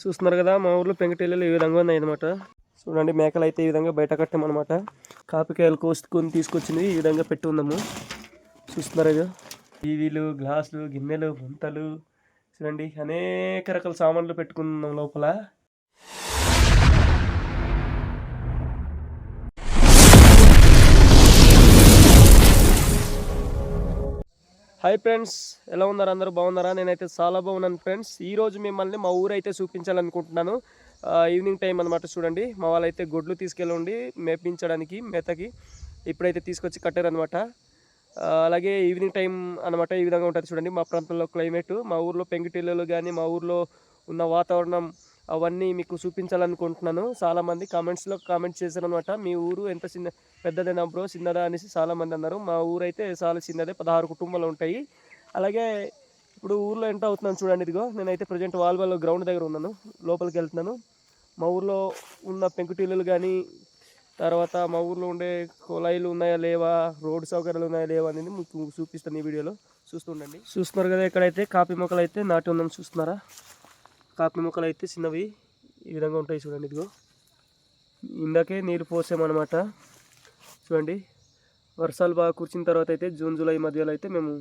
చూస్తున్నారు కదా మా ఊర్లో పెంకటిల్లు ఈ విధంగా ఉన్నాయి అనమాట చూడండి మేకలు అయితే ఈ విధంగా బయట కట్టామన్నమాట. కాపికాయలు కోసుకొని తీసుకొచ్చింది ఈ విధంగా పెట్టి ఉందాము చూస్తున్నారు కదా టీవీలు గ్లాసులు గిన్నెలు ముంతలు చూడండి అనేక రకాల సామాన్లు పెట్టుకున్నాం లోపల. హాయ్ ఫ్రెండ్స్ ఎలా ఉన్నారు? అందరూ బాగున్నారా? నేనైతే చాలా బాగున్నాను ఫ్రెండ్స్ ఈ రోజు మిమ్మల్ని మా ఊరు అయితే చూపించాలనుకుంటున్నాను ఈవినింగ్ టైం అనమాట చూడండి. మా వాళ్ళైతే గొడ్లు తీసుకెళ్ళండి మేపించడానికి మేతకి ఇప్పుడైతే తీసుకొచ్చి కట్టారనమాట అలాగే ఈవినింగ్ టైం అనమాట ఈ విధంగా ఉంటుంది చూడండి మా ప్రాంతంలో క్లైమేట్ మా ఊర్లో పెంకుటిల్లులు కానీ మా ఊర్లో ఉన్న వాతావరణం అవన్నీ మీకు చూపించాలనుకుంటున్నాను. చాలామంది కామెంట్స్లో కామెంట్ చేశారు అనమాట మీ ఊరు ఎంత చిన్న పెద్దదేనా బ్రో చిన్నదా అనేసి చాలామంది అన్నారు. మా ఊరు అయితే చాలా చిన్నదే పదహారు కుటుంబాలు ఉంటాయి. అలాగే ఇప్పుడు ఊర్లో ఎంత అవుతున్నాను చూడండి ఇదిగో. నేనైతే ప్రజెంట్ వాలీబాల్ గ్రౌండ్ దగ్గర ఉన్నాను. లోపలికి వెళ్తున్నాను. మా ఊర్లో ఉన్న పెంకుటిల్లులు కానీ తర్వాత మా ఊర్లో ఉండే కుళాయిలు ఉన్నాయా లేవా రోడ్డు సౌకర్యాలు ఉన్నాయా లేవా అనేది మీకు చూపిస్తాను ఈ వీడియోలో. చూస్తుండండి చూస్తున్నారు కదా ఇక్కడైతే కాఫీ మొక్కలు అయితే నాటి ఉందని చూస్తున్నారా? కాపీ మొక్కలు అయితే చిన్నవి ఈ విధంగా ఉంటాయి చూడండి ఇదిగో. ఇందాకే నీరు పోసామన్నమాట. చూడండి. వర్షాలు బాగా కురిచిన తర్వాత అయితే జూన్ జూలై మధ్యలో అయితే మేము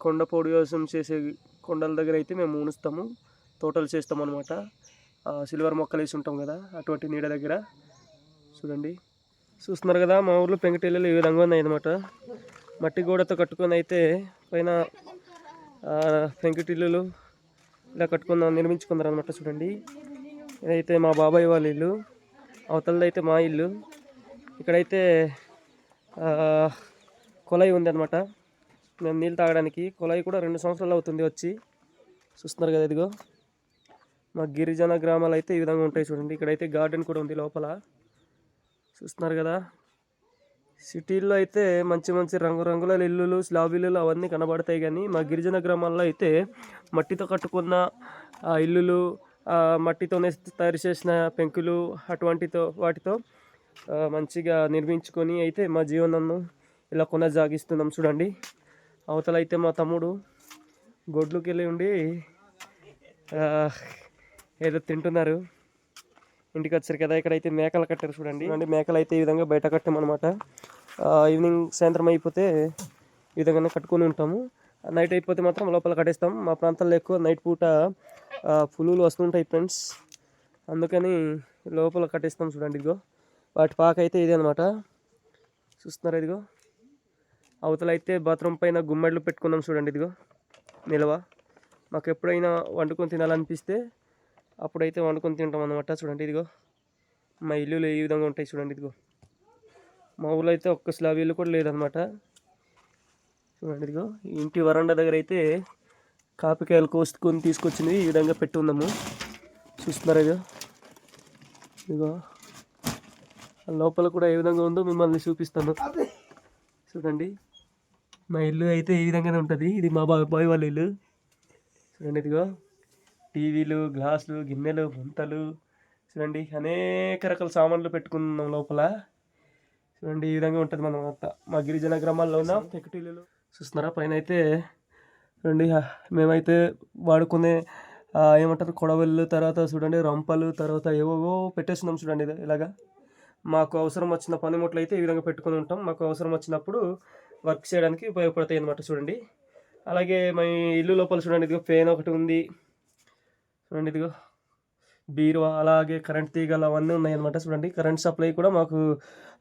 కొండ పొడి వ్యవసాయం చేసే కొండల దగ్గర అయితే మేము ఉనుస్తాము తోటలు చేస్తాం అనమాట సిల్వర్ మొక్కలు వేసి ఉంటాం కదా అటువంటి నీడ దగ్గర. చూడండి. చూస్తున్నారు కదా మా ఊర్లో పెంకటిల్లు ఈ విధంగా ఉన్నాయి అనమాట మట్టి గోడతో కట్టుకొని అయితే పైన ఆ, పెంకుటిల్లులు ఇలా కట్టుకుందాం నిర్మించుకుందాం అనమాట చూడండి. ఇదైతే మా బాబాయ్ వాళ్ళ ఇల్లు. అవతలది అయితే మా ఇల్లు. ఇక్కడైతే కొలై ఉంది అనమాట మేము నీళ్ళు తాగడానికి కొలై కూడా రెండు సంవత్సరాలు అవుతుంది వచ్చి. చూస్తున్నారు కదా ఇదిగో. మా గిరిజన గ్రామాలు అయితే ఈ విధంగా ఉంటాయి చూడండి. ఇక్కడైతే గార్డెన్ కూడా ఉంది లోపల. చూస్తున్నారు కదా. సిటీల్లో అయితే మంచి మంచి రంగురంగుల ఇల్లులు స్లాబ్ ఇల్లులు అవన్నీ కనబడతాయి కానీ మా గిరిజన గ్రామాల్లో అయితే మట్టితో కట్టుకున్న ఇల్లులు మట్టితోనే తయారు చేసిన పెంకులు అటువంటితో వాటితో మంచిగా నిర్మించుకొని అయితే మా జీవనాన్ని ఇలా కొనసాగిస్తున్నాం చూడండి. అవతల అయితే మా తమ్ముడు గొడ్లుకి వెళ్ళి ఉండి ఏదో తింటున్నారు. ఇంటికి వచ్చారు కదా ఇక్కడైతే మేకలు కట్టారు చూడండి. అంటే మేకలు అయితే ఈ విధంగా బయట కట్టామన్నమాట. ఈవినింగ్ సాయంత్రం అయిపోతే ఈ విధంగానే కట్టుకొని ఉంటాము. నైట్ అయిపోతే మాత్రం లోపల కట్టేస్తాం. మా ప్రాంతాల్లో ఎక్కువ నైట్ పూట ఆ, పులులు వస్తుంటాయి ఫ్రెండ్స్. అందుకని లోపల కట్టేస్తాం చూడండి ఇదిగో. వాటి పాక అయితే ఇదే అనమాట చూస్తున్నారు ఇదిగో? అవతల అయితే బాత్రూమ్ పైన గుమ్మడిలు పెట్టుకున్నాం చూడండి ఇదిగో. నిల్వ. మాకు ఎప్పుడైనా వండుకొని తినాలనిపిస్తే అప్పుడైతే వండుకొని తింటాం అనమాట చూడండి ఇదిగో. మా ఇల్లులు ఏ విధంగా ఉంటాయి చూడండి ఇదిగో. మా ఊళ్ళో అయితే ఒక్క స్లాబ్ ఇల్లు కూడా లేదనమాట చూడండి ఇదిగో ఇంటి వరండా దగ్గర అయితే కాపికాయలు కోసుకొని తీసుకొచ్చినవి ఈ విధంగా పెట్టి ఉందాము చూస్తున్నారా ఇదిగో? ఇదిగో లోపల కూడా ఏ విధంగా ఉందో మిమ్మల్ని చూపిస్తాను. చూడండి మా ఇల్లు అయితే ఈ విధంగానే ఉంటుంది. ఇది మా బాబాయ్ వాళ్ళ ఇల్లు. చూడండి ఇదిగో టీవీలు గ్లాసులు గిన్నెలు గుంతలు చూడండి అనేక రకాల సామాన్లు పెట్టుకున్నాం లోపల. చూడండి ఈ విధంగా ఉంటుంది మనం అంతా. మా గిరిజన గ్రామాల్లో ఉన్న చూస్తున్నారా? పైన అయితే చూడండి మేమైతే వాడుకునే ఏమంటారు కొడవళ్ళు తర్వాత చూడండి రంపలు తర్వాత ఏవో పెట్టేస్తున్నాం చూడండి ఇది ఇలాగా. మాకు అవసరం వచ్చిన పనిముట్లు అయితే ఈ విధంగా పెట్టుకుని ఉంటాం. మాకు అవసరం వచ్చినప్పుడు వర్క్ చేయడానికి ఉపయోగపడతాయి అనమాట చూడండి. అలాగే మా ఇల్లు లోపల చూడండి ఇదిగో ఫ్యాన్ ఒకటి ఉంది. చూడండి ఇదిగో. బీరువా అలాగే కరెంట్ తీగలు అవన్నీ ఉన్నాయి అనమాట చూడండి. కరెంట్ సప్లై కూడా మాకు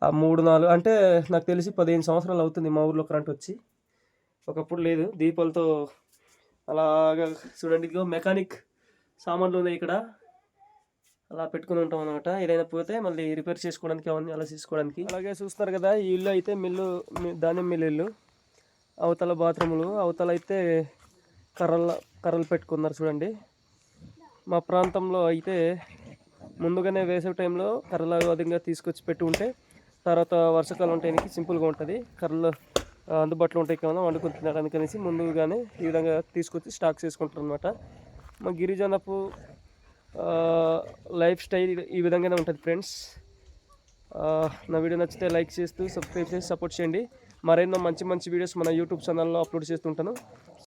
ఆ మూడు నాలుగు అంటే నాకు తెలిసి పదిహేను సంవత్సరాలు అవుతుంది మా ఊర్లో కరెంట్ వచ్చి. ఒకప్పుడు లేదు దీపాలతో అలాగా చూడండి. ఇదిగో మెకానిక్ సామాన్లు ఉన్నాయి ఇక్కడ. అలా పెట్టుకుని ఉంటాం అనమాట ఏదైనా పోతే మళ్ళీ రిపేర్ చేసుకోవడానికి అవన్నీ అలా చేసుకోవడానికి. అలాగే చూస్తారు కదా ఈ ఇల్లు అయితే మిల్లు ధాన్యం మిల్లు ఇల్లు. అవతల బాత్రూములు అవతల అయితే కర్రల కర్రలు పెట్టుకున్నారు చూడండి. మా ప్రాంతంలో అయితే ముందుగానే వేసే టైంలో కర్రలు అధికంగా తీసుకొచ్చి పెట్టి ఉంటే తర్వాత వర్షాకాలం టైంకి సింపుల్గా ఉంటుంది. కర్రలు అందుబాటులో ఉంటాయి కదా వండుకొని తినడానికి అనేసి ముందుగానే ఈ విధంగా తీసుకొచ్చి స్టాక్ చేసుకుంటారు అనమాట మా గిరిజనపు లైఫ్ స్టైల్ ఈ విధంగానే ఉంటుంది ఫ్రెండ్స్. నా వీడియో నచ్చితే లైక్ చేస్తూ సబ్స్క్రైబ్ చేసి సపోర్ట్ చేయండి. మరెన్నో మంచి మంచి వీడియోస్ మన యూట్యూబ్ ఛానల్లో అప్లోడ్ చేస్తుంటాను